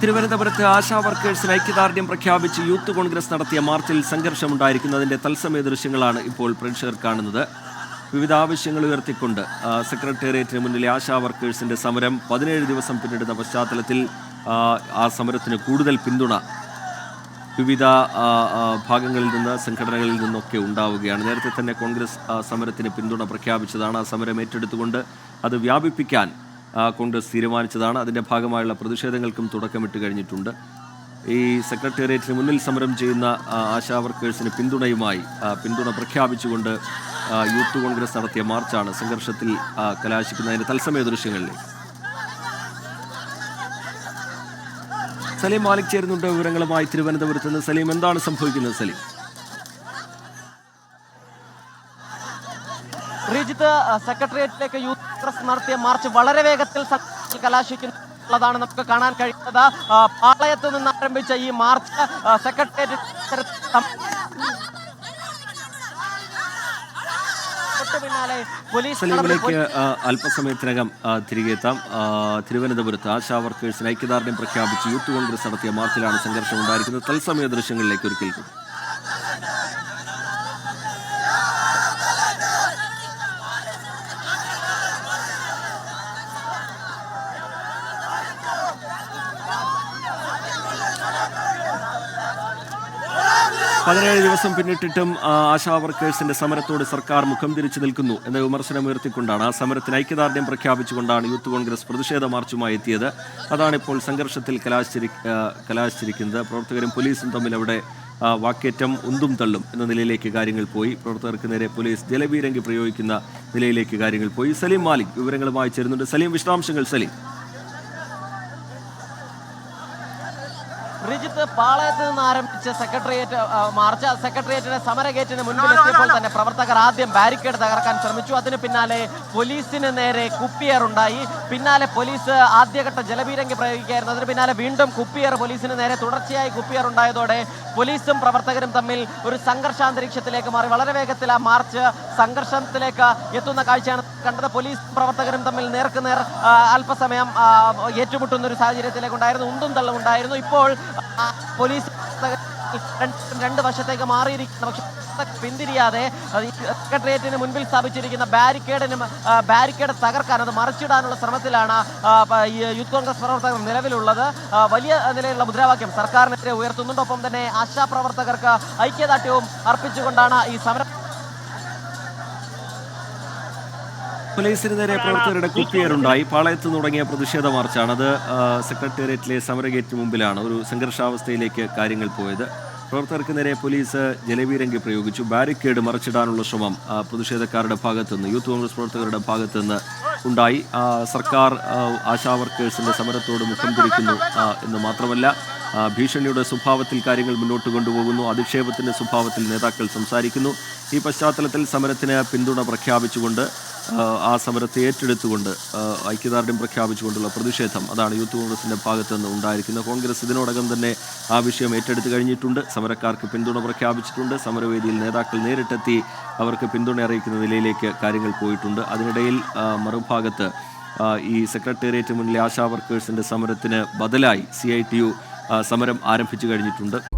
തിരുവനന്തപുരത്ത് ആശാ വർക്കേഴ്സിന് ഐക്യദാർഢ്യം പ്രഖ്യാപിച്ച് യൂത്ത് കോൺഗ്രസ് നടത്തിയ മാർച്ചിൽ സംഘർഷമുണ്ടായിരിക്കുന്നതിന്റെ തത്സമയ ദൃശ്യങ്ങളാണ് ഇപ്പോൾ പ്രേക്ഷകർ കാണുന്നത്. വിവിധ ആവശ്യങ്ങൾ ഉയർത്തിക്കൊണ്ട് സെക്രട്ടേറിയറ്റിന് മുന്നിലെ ആശാ വർക്കേഴ്സിന്റെ സമരം പതിനേഴ് ദിവസം പിന്നിടുന്ന പശ്ചാത്തലത്തിൽ ആ, സമരത്തിന് കൂടുതൽ പിന്തുണ വിവിധ ഭാഗങ്ങളിൽ നിന്ന് സംഘടനകളിൽ നിന്നൊക്കെ ഉണ്ടാവുകയാണ്. നേരത്തെ തന്നെ കോൺഗ്രസ് സമരത്തിന് പിന്തുണ പ്രഖ്യാപിച്ചതാണ് ആ സമരം ഏറ്റെടുത്തുകൊണ്ട് അത് വ്യാപിപ്പിക്കാൻ കോൺഗ്രസ് തീരുമാനിച്ചതാണ്. അതിന്റെ ഭാഗമായുള്ള പ്രതിഷേധങ്ങൾക്കും തുടക്കമിട്ട് കഴിഞ്ഞിട്ടുണ്ട്. ഈ സെക്രട്ടേറിയറ്റിന് മുന്നിൽ സമരം ചെയ്യുന്ന ആശാ വർക്കേഴ്സിന് പിന്തുണയുമായി പിന്തുണ പ്രഖ്യാപിച്ചുകൊണ്ട് യൂത്ത് കോൺഗ്രസ് നടത്തിയ മാർച്ചാണ് സംഘർഷത്തിൽ കലാശിക്കുന്നതിന്റെ തത്സമയ ദൃശ്യങ്ങളിൽ സലീം മാലിക് ചേരുന്നുണ്ട് വിവരങ്ങളുമായി തിരുവനന്തപുരത്ത് നിന്ന്. സലീം എന്താണ് സംഭവിക്കുന്നത് സലീം? സെക്രട്ടേറിയറ്റിലേക്ക് യൂത്ത് കോൺഗ്രസ് നടത്തിയ മാർച്ച് വളരെ വേഗത്തിൽ കലാശിക്കുന്നതാണ് നമുക്ക് കാണാൻ കഴിയുന്നത്. പാളയത്ത് നിന്ന് ആരംഭിച്ച ഈ മാർച്ച് സെക്രട്ടേറിയറ്റ് പോലീസിലേക്ക് അല്പസമയത്തിനകം തിരികെ എത്താം. തിരുവനന്തപുരത്ത് ആശാ വർക്കേഴ്സിന് ഐക്യദാർഢ്യം പ്രഖ്യാപിച്ച് യൂത്ത് കോൺഗ്രസ് നടത്തിയ മാർച്ചിലാണ് സംഘർഷം ഉണ്ടായിരിക്കുന്നത് തത്സമയ ദൃശ്യങ്ങളിലേക്ക് ഒരിക്കൽ പതിനേഴ് ദിവസം പിന്നിട്ടിട്ടും ആശാ വർക്കേഴ്സിന്റെ സമരത്തോട് സർക്കാർ മുഖം തിരിച്ചു നിൽക്കുന്നു എന്ന വിമർശനം ഉയർത്തിക്കൊണ്ടാണ് ആ സമരത്തിന് ഐക്യദാർഢ്യം പ്രഖ്യാപിച്ചുകൊണ്ടാണ് യൂത്ത് കോൺഗ്രസ് പ്രതിഷേധ മാർച്ചുമായി എത്തിയത്. അതാണിപ്പോൾ സംഘർഷത്തിൽ കലാശിരി കലാശിച്ചിരിക്കുന്നത് പ്രവർത്തകരും പോലീസും തമ്മിൽ അവിടെ വാക്കേറ്റം ഉന്തും തള്ളും എന്ന നിലയിലേക്ക് കാര്യങ്ങൾ പോയി. പ്രവർത്തകർക്ക് നേരെ പോലീസ് ജലബീരങ്കി പ്രയോഗിക്കുന്ന നിലയിലേക്ക് കാര്യങ്ങൾ പോയി. സലീം മാലിക് വിവരങ്ങളുമായി ചേരുന്നുണ്ട്. സലീം വിശദാംശങ്ങൾ സലീം. റിജിത്ത് പാളയത്ത് നിന്ന് ആരംഭിച്ച സെക്രട്ടേറിയറ്റ് മാർച്ച് സെക്രട്ടേറിയറ്റിന്റെ സമരഗേറ്റിന് മുൻപിൽ എത്തിയപ്പോൾ തന്നെ പ്രവർത്തകർ ആദ്യം ബാരിക്കേഡ് തകർക്കാൻ ശ്രമിച്ചു. അതിന് പിന്നാലെ പോലീസിന് നേരെ കുപ്പിയർ ഉണ്ടായി. പിന്നാലെ പോലീസ് ആദ്യഘട്ട ജലബീരങ്കി പ്രയോഗിക്കുകയായിരുന്നു. അതിന് പിന്നാലെ വീണ്ടും കുപ്പിയർ പോലീസിന് നേരെ തുടർച്ചയായി കുപ്പിയർ ഉണ്ടായതോടെ പോലീസും പ്രവർത്തകരും തമ്മിൽ ഒരു സംഘർഷാന്തരീക്ഷത്തിലേക്ക് മാറി. വളരെ വേഗത്തിൽ ആ മാർച്ച് സംഘർഷത്തിലേക്ക് എത്തുന്ന കാഴ്ചയാണ് കണ്ടത്. പോലീസ് പ്രവർത്തകരും തമ്മിൽ നേർക്കുനേർ നേർ അല്പസമയം ഏറ്റുമുട്ടുന്ന ഒരു സാഹചര്യത്തിലേക്ക് ഉണ്ടായിരുന്നു ഉന്തും തള്ളും ഉണ്ടായിരുന്നു. ഇപ്പോൾ പോലീസ് രണ്ട് വർഷത്തേക്ക് മാറിയിരിക്കുന്ന. പക്ഷേ പിന്തിരിയാതെ സെക്രട്ടേറിയറ്റിന് മുൻപിൽ സ്ഥാപിച്ചിരിക്കുന്ന ബാരിക്കേഡിന് ബാരിക്കേഡ് തകർക്കാൻ അത് മറിച്ചിടാനുള്ള ശ്രമത്തിലാണ് യൂത്ത് കോൺഗ്രസ് പ്രവർത്തകർ നിലവിലുള്ളത്. വലിയ നിലയിലുള്ള മുദ്രാവാക്യം സർക്കാരിനെതിരെ ഉയർത്തുന്നുണ്ട്. ഒപ്പം തന്നെ ആശാപ്രവർത്തകർക്ക് ഐക്യദാർഢ്യവും അർപ്പിച്ചുകൊണ്ടാണ് ഈ സമരം പോലീസിന് നേരെ പ്രവർത്തകരുടെ കുപ്പിയേറുണ്ടായി പാളയത്ത് തുടങ്ങിയ പ്രതിഷേധ മാർച്ചാണ്. അത് സെക്രട്ടേറിയറ്റിലെ സമരഗേറ്റ് മുമ്പിലാണ് ഒരു സംഘർഷാവസ്ഥയിലേക്ക് കാര്യങ്ങൾ പോയത്. പ്രവർത്തകർക്ക് നേരെ പോലീസ് ജലവീരങ്കി പ്രയോഗിച്ചു. ബാരിക്കേഡ് മറിച്ചിടാനുള്ള ശ്രമം പ്രതിഷേധക്കാരുടെ ഭാഗത്തുനിന്ന് യൂത്ത് കോൺഗ്രസ് പ്രവർത്തകരുടെ ഭാഗത്തുനിന്ന് ഉണ്ടായി. സർക്കാർ ആശാ വർക്കേഴ്സിന്റെ സമരത്തോട് മുഖം തിരിക്കുന്നു എന്ന് മാത്രമല്ല ഭീഷണിയുടെ സ്വഭാവത്തിൽ കാര്യങ്ങൾ മുന്നോട്ട് കൊണ്ടുപോകുന്നു അധിക്ഷേപത്തിന്റെ സ്വഭാവത്തിൽ നേതാക്കൾ സംസാരിക്കുന്നു. ഈ പശ്ചാത്തലത്തിൽ സമരത്തിന് പിന്തുണ പ്രഖ്യാപിച്ചുകൊണ്ട് ആ, സമരത്തെ ഏറ്റെടുത്തുകൊണ്ട് ഐക്യദാർഢ്യം പ്രഖ്യാപിച്ചുകൊണ്ടുള്ള പ്രതിഷേധം അതാണ് യൂത്ത് കോൺഗ്രസിന്റെ ഭാഗത്തു നിന്ന് ഉണ്ടായിരിക്കുന്നത്. കോൺഗ്രസ് ഇതിനോടകം തന്നെ ആ വിഷയം ഏറ്റെടുത്ത് കഴിഞ്ഞിട്ടുണ്ട്. സമരക്കാർക്ക് പിന്തുണ പ്രഖ്യാപിച്ചിട്ടുണ്ട്. സമരവേദിയിൽ നേതാക്കൾ നേരിട്ടെത്തി അവർക്ക് പിന്തുണ അറിയിക്കുന്ന നിലയിലേക്ക് കാര്യങ്ങൾ പോയിട്ടുണ്ട്. അതിനിടയിൽ മറുഭാഗത്ത് ഈ സെക്രട്ടേറിയറ്റ് മുന്നിലെ ആശാ വർക്കേഴ്സിന്റെ സമരത്തിന് ബദലായി സി സമരം ആരംഭിച്ചു കഴിഞ്ഞിട്ടുണ്ട്.